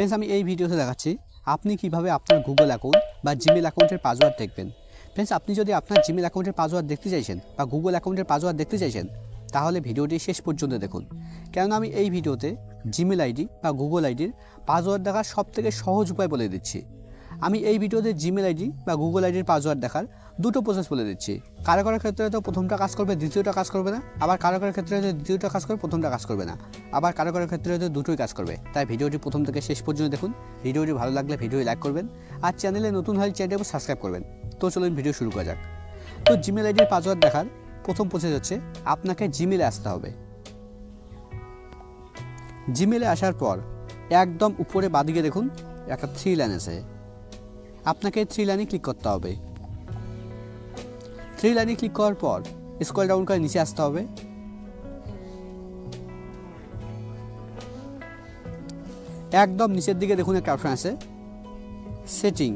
Friends আমি এই ভিডিওতে দেখাচ্ছি, আপনি কীভাবে আপনার গুগল অ্যাকাউন্ট বা জিমেল অ্যাকাউন্টের পাসওয়ার্ড দেখবেন। ফ্রেন্ডস আপনি যদি আপনার জিমেল অ্যাকাউন্টের পাসওয়ার্ড দেখতে চাইছেন বা গুগল অ্যাকাউন্টের পাসওয়ার্ড দেখতে চাইছেন, তাহলে ভিডিওটি শেষ পর্যন্ত দেখুন। কেননা আমি এই ভিডিওতে জিমেল আইডি বা গুগল আইডির পাসওয়ার্ড দেখার সবথেকে সহজ উপায় বলে দিচ্ছি। আমি এই ভিডিওতে জিমেল আইডি বা গুগল আইডির পাসওয়ার্ড দেখার দুটো প্রসেস বলে দিচ্ছি। কারও কারোর ক্ষেত্রে হয়তো প্রথমটা কাজ করবে, দ্বিতীয়টা কাজ করবে না। আবার কারও কারোর ক্ষেত্রে হয়তো দ্বিতীয়টা কাজ করবে প্রথমটা কাজ করবে না। আবার কারও কারোর ক্ষেত্রে হয়তো দুটোই কাজ করবে। তাই ভিডিওটি প্রথম থেকে শেষ পর্যন্ত দেখুন। ভিডিওটি ভালো লাগলে ভিডিও লাইক করবেন আর চ্যানেলে নতুন হলে চ্যানেলটি সাবস্ক্রাইব করবেন। তো চলুন ভিডিও শুরু করা যাক। তো জিমেল আইডির পাসওয়ার্ড দেখার প্রথম প্রসেস হচ্ছে আপনাকে জিমেলে আসতে হবে। জিমেলে আসার পর একদম উপরে বাদিকে দেখুন, একটা থ্রি লাইন আছে। আপনাকে থ্রি লাইনে ক্লিক করতে হবে। থ্রি লাইনে ক্লিক করার পর স্ক্রল ডাউন করে নিচে আসতে হবে। একদম নিচের দিকে দেখুন একটা অপশন আছে সেটিং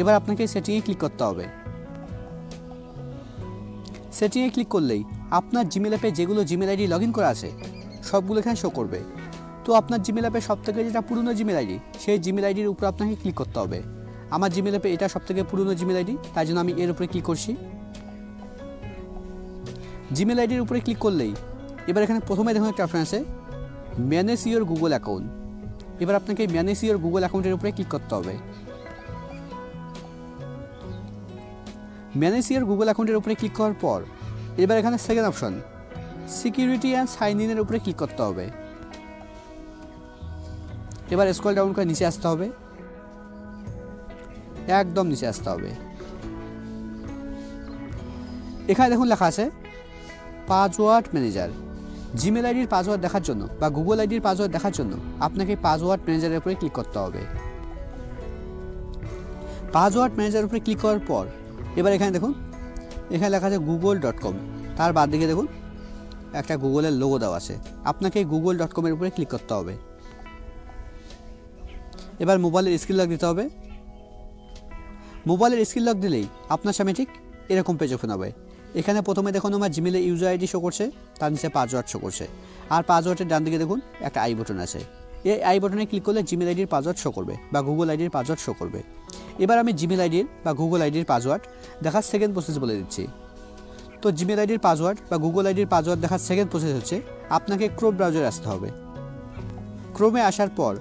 এবার আপনাকে সেটিংয়ে ক্লিক করতে হবে। সেটিংয়ে ক্লিক করলেই আপনার জিমেল অ্যাপে যেগুলো জিমেল আইডি লগ ইন করা আছে, সবগুলো এখানে শো করবে। তো আপনার জিমেল অ্যাপে সব থেকে যেটা পুরনো জিমেল আইডি সেই জিমেল আইডির উপর আপনাকে ক্লিক করতে হবে। আমার জিমেল অ্যাপে এটা সব থেকে পুরনো জিমেল আইডি তাই জন্য আমি এর উপরে ক্লিক করছি। জিমেল আইডির উপরে ক্লিক করলেই, এবার এখানে প্রথমে দেখুন একটা অপশন আছে ম্যানেজ ইওর গুগল অ্যাকাউন্ট এবার আপনাকে ম্যানেজ ইওর গুগল অ্যাকাউন্টের উপরে ক্লিক করতে হবে। ম্যানেজ ইওর গুগল অ্যাকাউন্টের উপরে ক্লিক করার পর, এবার এখানে second option security and sign ইনের উপরে ক্লিক করতে হবে। এবার স্ক্রল ডাউন করে নিচে আসতে হবে। একদম নিচে আসতে হবে। এখানে দেখুন লেখা আছে, পাসওয়ার্ড ম্যানেজার। জিমেল আইডির পাসওয়ার্ড দেখার জন্য বা গুগল আইডির পাসওয়ার্ড দেখার জন্য আপনাকে পাসওয়ার্ড ম্যানেজারের উপরে ক্লিক করতে হবে। পাসওয়ার্ড ম্যানেজারের উপরে ক্লিক করার পর, এবার এখানে দেখুন, এখানে লেখা আছে গুগল ডট কম তার বাদ দিকে দেখুন, একটা গুগলের লোগো দেওয়া আছে। আপনাকে গুগল ডট কমের উপরে ক্লিক করতে হবে। এবার মোবাইলের স্ক্রিন লক দিতে হবে। মোবাইলের স্ক্রিন লক দিলেই আপনার সামনে ঠিক এরকম পেজ ওপেন হবে। এখানে প্রথমে দেখুন আমার জিমেলে ইউজার আইডি শো করছে, তার নিচে পাসওয়ার্ড শো করছে। আর পাসওয়ার্ডের ডান দিকে দেখুন একটা আই বটন আছে। এই আই বটনে ক্লিক করলে জিমেল আইডির পাসওয়ার্ড শো করবে বা গুগল আইডির পাসওয়ার্ড শো করবে। এবার আমি জিমেল আইডির বা গুগল আইডির পাসওয়ার্ড দেখার সেকেন্ড প্রসেস বলে দিচ্ছি। তো জিমেল আইডির পাসওয়ার্ড বা গুগল আইডির পাসওয়ার্ড দেখার সেকেন্ড প্রসেস হচ্ছে আপনাকে ক্রোম ব্রাউজারে আসতে হবে। ক্রোমে আসার পর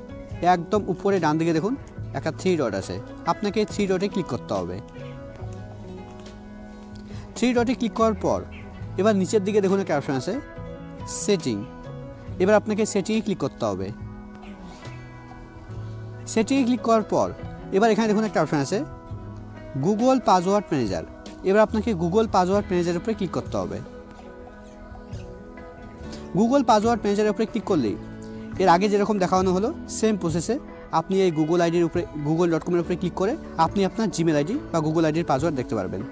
একদম উপরে ডান দিকে দেখুন একটা থ্রি ডট আছে। আপনাকে থ্রি ডটে ক্লিক করতে হবে। থ্রি ডটে ক্লিক করার পর, এবার নিচের দিকে দেখুন একটা অপশন আছে সেটিং এবার আপনাকে সেটিংয়ে ক্লিক করতে হবে। সেটিংয়ে ক্লিক করার পর, এবার এখানে দেখুন একটা অপশন আছে গুগল পাসওয়ার্ড ম্যানেজার এবার আপনাকে গুগল পাসওয়ার্ড ম্যানেজারের উপরে ক্লিক করতে হবে। গুগল পাসওয়ার্ড ম্যানেজারের উপরে ক্লিক করলেই, এর আগে যেরকম দেখানো হলো সেম প্রসেসে আপনি এই গুগল আইডির উপরে গুগল ডট কমের উপরে ক্লিক করে আপনি আপনার জিমেল আইডি বা গুগল আইডির পাসওয়ার্ড দেখতে পারবেন।